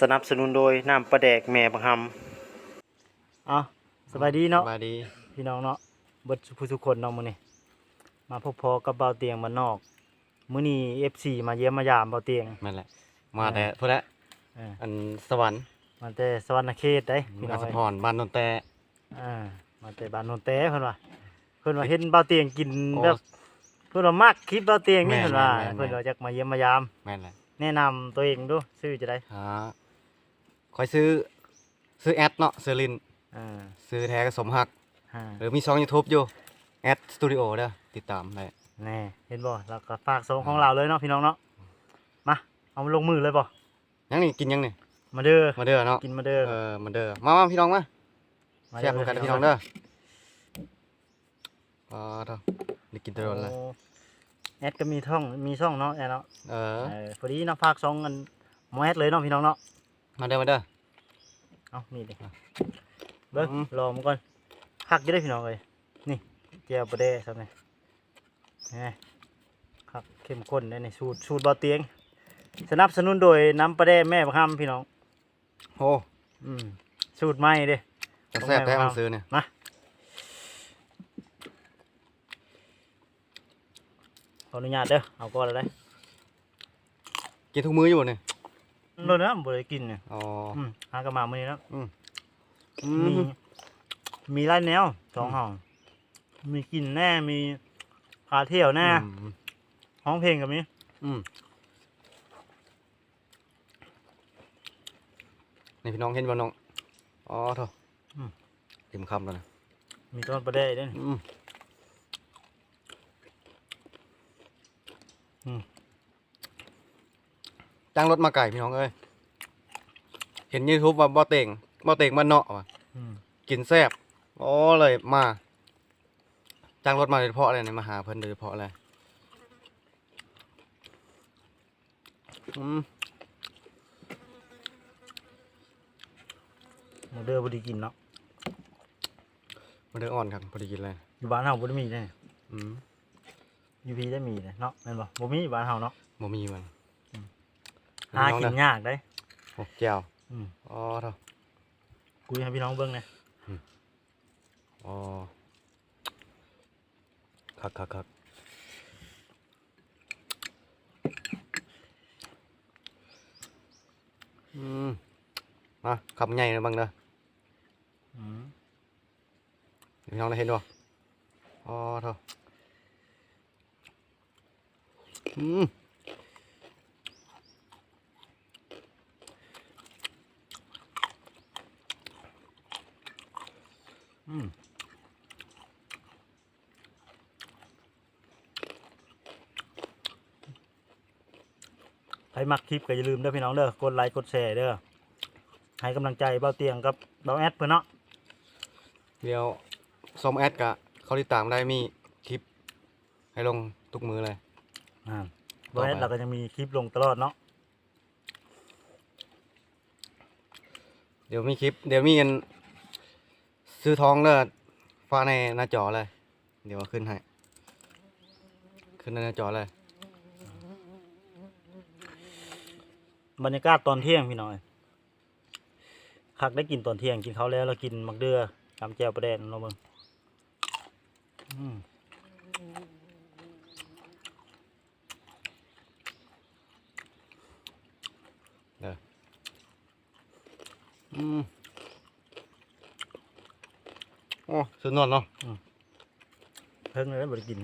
สนับสนุนโดยน้ำปลาแดกแม่บังคำเอาสบายดีเนาะสบายดีพี่น้องเนาะเบิดผู้ทุกคนเนาะมื้อนี้มาพบพอกับเบาเตียงมานนอก มื้อนี้ FC มาเยี่ยมมายามเบาเตียงแม่นแหละ มาแต่พุ่นแหละเอออันสวรรค์มาแต่สวรรณเขตได้พี่น้อาองสะเอ้ยพรบ้านนนแต่อ่ามาแต่บ้านโนนแต้เพิ่นว่าเพิ่นว่าเห็นเบาเตียงกินโอ้ แบบเพิ่นว่ามักคลิปเบาเตียงนี่แม่นเพิ่นว่าแม่นแม่น เพิ่นว่าจักมาเยี่ยมมายาม แม่นแหละแนะนำตัวเองดูชื่อจะได้หาค อยซื้อซื้อแอดเนาะซื้อลินอ่าซื้อแท้ก็สมหัก อ่าหรือมีช่อง YouTube อยู่แอดสตูดิโอเด้อติดตามได้แน่เห็นบ่แล้วก็ฝากส่งของเราเลยเนาะพี่น้องเนาะมาเอามาลงมือเลยบ่ยังนี่กินยังนี่มาเด้อมาเด้อเนาะกินมาเด้อเออมาเด้อมามาพี่น้องมามาแซ่บกันพี่น้องเด้ออ๋อเด้อได้กินแตลอดเลยโอ้แอดก็มีท่องมีช่องเนาะแอดเนาะเออเออพอดีเนาะฝากส่งกันหมอแอดเลยเนาะพี่น้องเนาะ มาเด้อมาเด้อเอานี่ดิเบิ่งอืมรอมันก่อนคักจะได้พี่น้องเลยนี่เจียวปลาแดะครับนี่นี่ครับเข้มข้นได้ในสูตรสูตรบ่อเตียง สนับสนุนโดยน้ำปลาแดะแม่ประคำพี่น้องโอ้อืมสูตรใหม่เด้จะแซ่บแท้ต้องแม่มันซื้อเนี่ยมาขออนุญาตเด้อเอาก่อนเลยได้กินทุกมื้ออยู่เนี่ย โดนนะบ่ได้กินเนี่ยอ๋ออืมหากระมามื้อนี้แล้ว อืมีมมีหลายแนวสองห้อง มีกินแน่ มีพาเที่ยวแน่อืมห้องเพลงกับมีอืมนี่พี่น้องเห็นบ่น้องอ๋อโถเต็มคำแล้วนะมีต้นประเดะด้วยนี่อืม อืมจ้างรถมาไก่พี่น้องเอ้ยเห็นยูทูบว่าบ่เต่งบ่เต่งบ้านเนาะว่ะอืมกินแซ่บอ๋อเลยมาจ้างรถมาโดยเฉพาะเลยนะมาหาเพิ่นโดยเฉพาะเลยอืมหมูเด้อบ่ได้กินเนาะมันเดืออ่อนครับพอดีกินเลย อยู่บ้านเฮาบ่ได้มีเด้อืมอยู่พี่ได้มีเด้เนาะแม่นบ่บ่มีอยู่บ้านเฮาเนาะบ่มีมัน หาพี่กิองนเด้อยากได้โอ้แก้วอืมอ๋อโถคุยให้พี่น้องเบิ่งหนะอ๋อคักคักคักอืมมาขับใหญ่เลยบังเด้ออืมพี่น้องได้เห็นบ่อ๋อโถอืม อืมใครมักคลิปก็อย่าลืมเด้อพี่น้องเด้อกดไลค์กดแชร์เด้อให้กำลังใจเบาเตียงกับเบาแอดเพิ่นเนาะเดี๋ยวซอมแอดกะเขาติดตามได้มีคลิป ให้ลงทุกมือเลย อ่าต่เบาอไปแอดเราก็ยังมีคลิปลงตลอดเนาะเดี๋ยวมีคลิป เดี๋ยวมีเงิน ซื้อทองเลยฟ้ากในหน้าจอเลย เดี๋ยวเอาขึ้นให้ ขึ้นในหน้าจอเลย บรรยากาศตอนเที่ยงพี่น้อยคักได้กินตอนเที่ยงกินเขาวแล้วเรากินมักเดือตำแจวประเด็นเราเบิ่งอืมอืม โอ้สุดนอนเนาะเพิ่งเลยบ่ได้กิน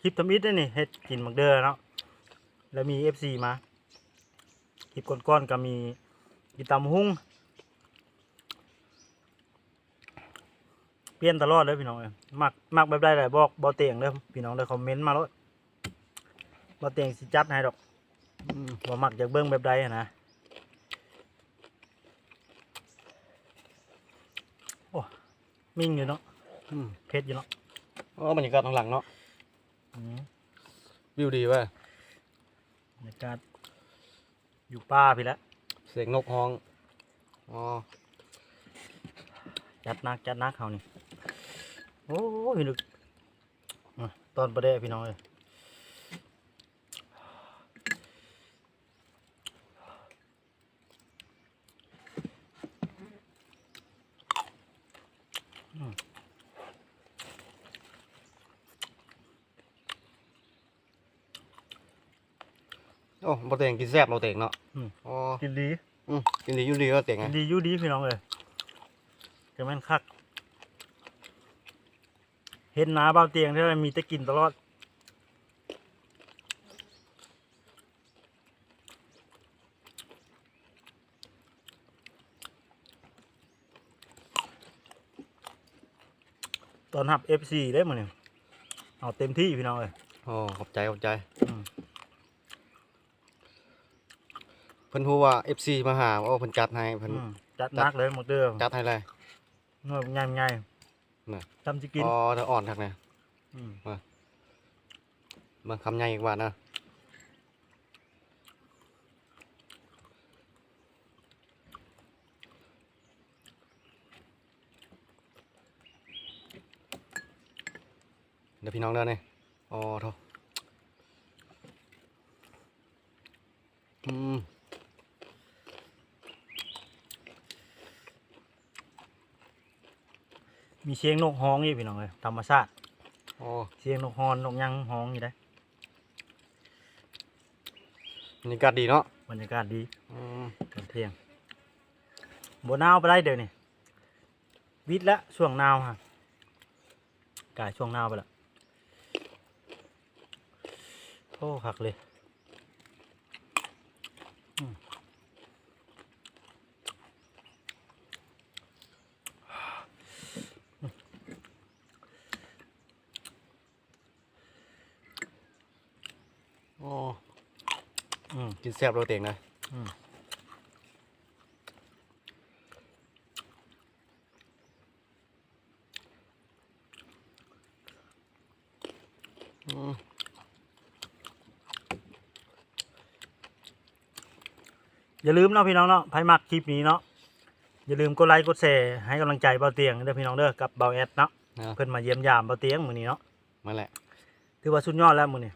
คลิปทำอิฐได้นี่เฮ็ดกินมักเดือเนาะแล้วมีเอฟซีมาคลิปก้อนๆก็มีกินตำหุ้งเปลี่ยนตลอดเลยพี่น้องเอ้ยมักมักแบบใดหลายบอกบ่เตียงเด้อพี่น้องได้คอมเมนต์มาแล้วบ่เตียงสิจัดให้ดอกอืมว่ามักจากเบิ้งแบบใดนะโอ้ มิ่งอยู่เนาะอืมเพชรอยู่เนาะอ๋อบรรยากาศข้างหลังเนาะอืมวิวดีเว้ยบรรยากาศอยู่ป่าพี่แล้วเสียงนกฮ้องอ๋อจัดหนักจัดหนักเขานี่โอ้ยนึกอะตอนประเดะพี่น้องเลย อืม โอ้บ่เต็งกินแซ่บบ่เต็งเนาะอืม อ๋อกินดีอืมกินดีอยู่ดีก็เต็งไงกินดีอยู่ดีพี่น้องเลยจะแม่นคัก เห็นหนาเบาเตียงที่ไรมีแต่กินตลอด ตอนหับ FC ได้หมดเนี่ยเอาเต็มที่พี่น้องเลย โอ้ขอบใจขอบใจอืม เพิ่นฮู้ว่า FC มาหาโอ้เพิ่นจัดให้เพิ่นอืมจัดหนักเลยหมดเดิมจัดให้เลยนวดง่ายง่ายน่ะ ทำจะกินอ๋อถ้าอ่อนทักเนี่ยมบางคำใหญ่อีกว่านะเดี๋ยวพี่น้องเด้อนี่อ๋อโทอืม มีเสียงนกฮ้องอีกพี่น้องเลยธรรมชาติโอ้เสียงนกฮอนนกยังฮ้องอยู่ได้บรรยากาศดีเนาะบรรยากาศดีอืมตอนเที่ยงบนหนาวไปได้เดี๋ยวนี้วิทย์ละช่วงหนาวฮะกายช่วงหนาวไปละโอ้คักเลยอืม โอ้ อืมกินแซ่บโรเต็งนะอืมอืมอย่าลืมเนาะพี่น้องเนาะไพ่มักคลิปนี้เนาะอย่าลืมกดไลค์กดแชร์ให้กำลังใจเบาเตียงเด้อพี่น้องเด้อกับเบาแอดเนาะนะเพิ่นมาเยี่ยมยามเบาเตียงมื้อนี้เนาะมาแหละถือว่าสุดยอดแล้วมื้อนี้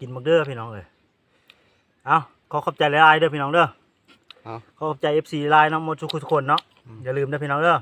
กินบักเด้อพี่น้องเอ้ย เอาขอขอบใจหลายๆเด้อพี่น้องเด้อเอา ขอขอบใจ FC หลายเนาะหมดทุกคนเนาะอืมอย่าลืมเด้อพี่น้องเด้อ